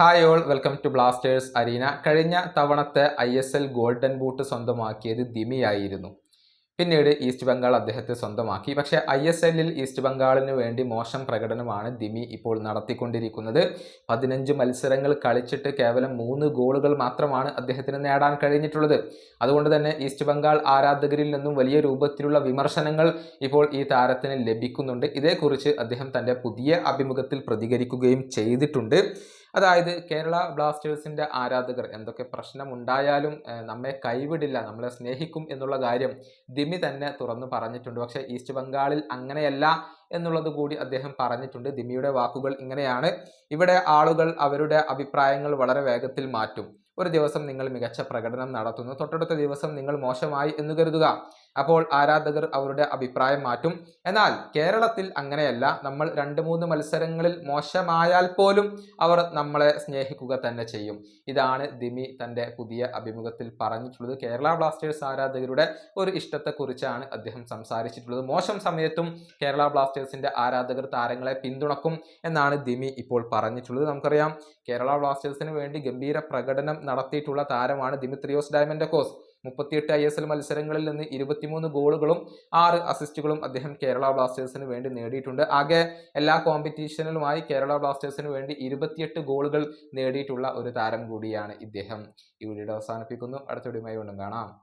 Hi all welcome to Blasters arena കഴിഞ്ഞ തവണത്തെ I S L golden boot സ്വന്തമാക്കിയത് ദിമിയായിരുന്നു. പിന്നീട് ഈസ്റ്റ് ബംഗാൾ അദ്ദേഹത്തെ സ്വന്തമാക്കി. പക്ഷേ ഐ എസ് എല്ലിൽ ഈസ്റ്റ് ബംഗാളിന് വേണ്ടി മോശം പ്രകടനമാണ് ദിമി ഇപ്പോൾ നടത്തിക്കൊണ്ടിരിക്കുന്നത്. പതിനഞ്ച് മത്സരങ്ങൾ കളിച്ചിട്ട് കേവലം മൂന്ന് ഗോളുകൾ മാത്രമാണ് അദ്ദേഹത്തിന് നേടാൻ കഴിഞ്ഞിട്ടുള്ളത്. അതുകൊണ്ട് തന്നെ ഈസ്റ്റ് ബംഗാൾ ആരാധകരിൽ നിന്നും വലിയ രൂപത്തിലുള്ള വിമർശനങ്ങൾ ഇപ്പോൾ ഈ താരത്തിന് ലഭിക്കുന്നുണ്ട്. ഇതേക്കുറിച്ച് അദ്ദേഹം തന്റെ പുതിയ അഭിമുഖത്തിൽ പ്രതികരിക്കുകയും ചെയ്തിട്ടുണ്ട്. അതായത് കേരള ബ്ലാസ്റ്റേഴ്സിന്റെ ആരാധകർ എന്തൊക്കെ പ്രശ്നമുണ്ടായാലും നമ്മെ കൈവിടില്ല നമ്മളെ സ്നേഹിക്കും എന്നുള്ള കാര്യം ദിമി തന്നെ തുറന്നു പറഞ്ഞിട്ടുണ്ട്. പക്ഷേ ഈസ്റ്റ് ബംഗാളിൽ അങ്ങനെയല്ല എന്നുള്ളത് കൂടി അദ്ദേഹം പറഞ്ഞിട്ടുണ്ട്. ദിമിയുടെ വാക്കുകൾ ഇങ്ങനെയാണ്. ഇവിടെ ആളുകൾ അവരുടെ അഭിപ്രായങ്ങൾ വളരെ വേഗത്തിൽ മാറ്റും. ഒരു ദിവസം നിങ്ങൾ മികച്ച പ്രകടനം നടത്തുന്നു. തൊട്ടടുത്ത ദിവസം നിങ്ങൾ മോശമായി എന്ന് കരുതുക. അപ്പോൾ ആരാധകർ അവരുടെ അഭിപ്രായം മാറ്റും. എന്നാൽ കേരളത്തിൽ അങ്ങനെയല്ല. നമ്മൾ രണ്ട് മൂന്ന് മത്സരങ്ങളിൽ മോശമായാൽ പോലും അവർ നമ്മളെ സ്നേഹിക്കുക തന്നെ ചെയ്യും. ഇതാണ് ദിമി തന്റെ പുതിയ അഭിമുഖത്തിൽ പറഞ്ഞിട്ടുള്ളത്. കേരള ബ്ലാസ്റ്റേഴ്സ് ആരാധകരുടെ ഒരു ഇഷ്ടത്തെക്കുറിച്ചാണ് അദ്ദേഹം സംസാരിച്ചിട്ടുള്ളത്. മോശം സമയത്തും കേരള ബ്ലാസ്റ്റേഴ്സിന്റെ ആരാധകർ താരങ്ങളെ പിന്തുണക്കും എന്നാണ് ദിമി ഇപ്പോൾ പറഞ്ഞിട്ടുള്ളത്. നമുക്കറിയാം കേരള ബ്ലാസ്റ്റേഴ്സിന് വേണ്ടി ഗംഭീര പ്രകടനം നടത്തിയിട്ടുള്ള താരമാണ് ദിമിത്രിയോസ് ഡയമൻഡക്കോസ് മുപ്പത്തിയെട്ട് ഐ എസ് എൽ മത്സരങ്ങളിൽ നിന്ന് ഇരുപത്തിമൂന്ന് ഗോളുകളും ആറ് അസിസ്റ്റുകളും അദ്ദേഹം കേരള ബ്ലാസ്റ്റേഴ്സിന് വേണ്ടി നേടിയിട്ടുണ്ട്. ആകെ എല്ലാ കോമ്പറ്റീഷനിലുമായി കേരള ബ്ലാസ്റ്റേഴ്സിന് വേണ്ടി ഇരുപത്തിയെട്ട് ഗോളുകൾ നേടിയിട്ടുള്ള ഒരു താരം കൂടിയാണ് ഇദ്ദേഹം. ഈ വീഡിയോ അവസാനിപ്പിക്കുന്നു. അടുത്ത വീഡിയോയുമായി വീണ്ടും കാണാം.